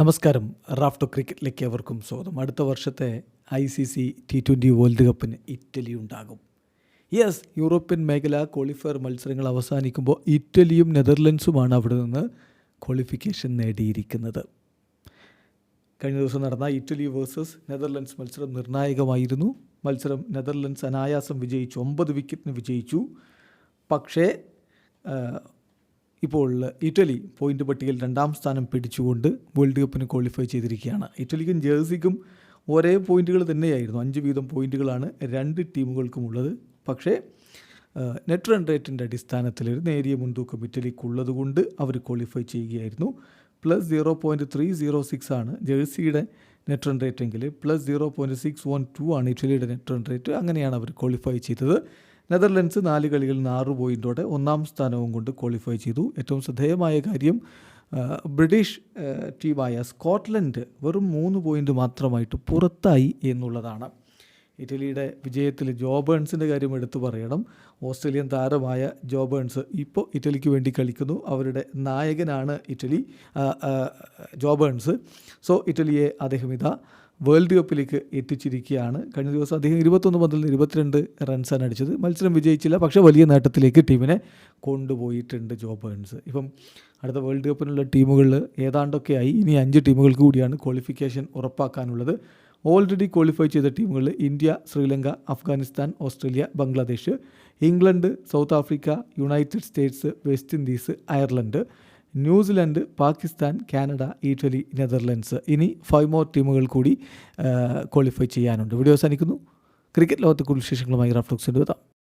നമസ്കാരം. റാഫ്റ്റോ ക്രിക്കറ്റിലേക്ക് എവർക്കും സ്വാഗതം. അടുത്ത വർഷത്തെ I C C T twenty world കപ്പിന് ഇറ്റലി ഉണ്ടാകും. യെസ് യൂറോപ്യൻ മേഖല ക്വാളിഫയർ മത്സരങ്ങൾ അവസാനിക്കുമ്പോൾ ഇറ്റലിയും നെതർലൻഡ്സുമാണ് അവിടെ നിന്ന് ക്വാളിഫിക്കേഷൻ നേടിയിരിക്കുന്നത്. കഴിഞ്ഞ ദിവസം നടന്ന ഇറ്റലി വേഴ്സസ് നെതർലൻഡ്സ് മത്സരം നിർണായകമായിരുന്നു. മത്സരം നെതർലൻഡ്സ് അനായാസം വിജയിച്ചു. ഒമ്പത് വിക്കറ്റിന് വിജയിച്ചു. പക്ഷേ ഇപ്പോൾ ഇറ്റലി പോയിന്റ് പട്ടികയിൽ രണ്ടാം സ്ഥാനം പിടിച്ചുകൊണ്ട് വേൾഡ് കപ്പിന് ക്വാളിഫൈ ചെയ്തിരിക്കുകയാണ്. ഇറ്റലിക്കും ജേഴ്സിക്കും ഒരേ പോയിന്റുകൾ തന്നെയായിരുന്നു. അഞ്ച് വീതം പോയിന്റുകളാണ് രണ്ട് ടീമുകൾക്കും ഉള്ളത്. പക്ഷേ നെറ്റ് റൺ റേറ്റിന്റെ അടിസ്ഥാനത്തിൽ ഒരു നേരിയ മുൻതൂക്കം ഇറ്റലിക്കുള്ളത് കൊണ്ട് അവർ ക്വാളിഫൈ ചെയ്യുകയായിരുന്നു. Plus zero point three zero six ആണ് ജേഴ്സിയുടെ നെറ്റ് റൺ റേറ്റ് എങ്കിൽ plus zero point six one two ആണ് ഇറ്റലിയുടെ നെറ്റ് റൺ റേറ്റ് അങ്ങനെയാണ് അവർ ക്വാളിഫൈ ചെയ്തത്. നെതർലൻഡ്സ് നാല് നിന്ന് ആറ് പോയിന്റോടെ ഒന്നാം സ്ഥാനവും കൊണ്ട് ക്വാളിഫൈ ചെയ്തു. ഏറ്റവും ശ്രദ്ധേയമായ കാര്യം ബ്രിട്ടീഷ് ടീമായ സ്കോട്ട്ലൻഡ് വെറും മൂന്ന് പോയിന്റ് മാത്രമായിട്ട് പുറത്തായി എന്നുള്ളതാണ്. ഇറ്റലിയുടെ വിജയത്തിൽ ജോബേൺസിന്റെ കാര്യം എടുത്തു പറയണം. ഓസ്ട്രേലിയൻ താരമായ ജോബേൺസ് ഇപ്പോൾ ഇറ്റലിക്ക് വേണ്ടി കളിക്കുന്നു. അവരുടെ നായകനാണ് ഇറ്റലി ജോബേൺസ് സോ ഇറ്റലിയെ അദ്ദേഹം ഇതാ വേൾഡ് കപ്പിലേക്ക് എത്തിച്ചിരിക്കുകയാണ്. കഴിഞ്ഞ ദിവസം അദ്ദേഹം ഇരുപത്തൊന്ന് നിന്ന് ഇരുപത്തിരണ്ട് റൺസാണ് അടിച്ചത്. മത്സരം വിജയിച്ചില്ല പക്ഷേ വലിയ നേട്ടത്തിലേക്ക് ടീമിനെ കൊണ്ടുപോയിട്ടുണ്ട് ജോബേൺസ് ഇപ്പം അടുത്ത വേൾഡ് കപ്പിനുള്ള ടീമുകളിൽ ഏതാണ്ടൊക്കെയായി. ഇനി അഞ്ച് ടീമുകൾക്ക് കൂടിയാണ് ക്വാളിഫിക്കേഷൻ ഉറപ്പാക്കാനുള്ളത്. ഓൾറെഡി ക്വാളിഫൈ ചെയ്ത ടീമുകൾ India Sri Lanka Afghanistan Australia Bangladesh England South Africa United States West Indies Ireland New Zealand Pakistan Canada Italy Netherlands ഇനി ഫൈവ് മോർ ടീമുകൾ കൂടി ക്വാളിഫൈ ചെയ്യാനുണ്ട്. വീഡിയോ അവസാനിക്കുന്നു. ക്രിക്കറ്റ് ലോകത്തെ കൂടുതൽ വിശേഷങ്ങളുമായി റഫ്ലോക്സിന്റെ എത്താം.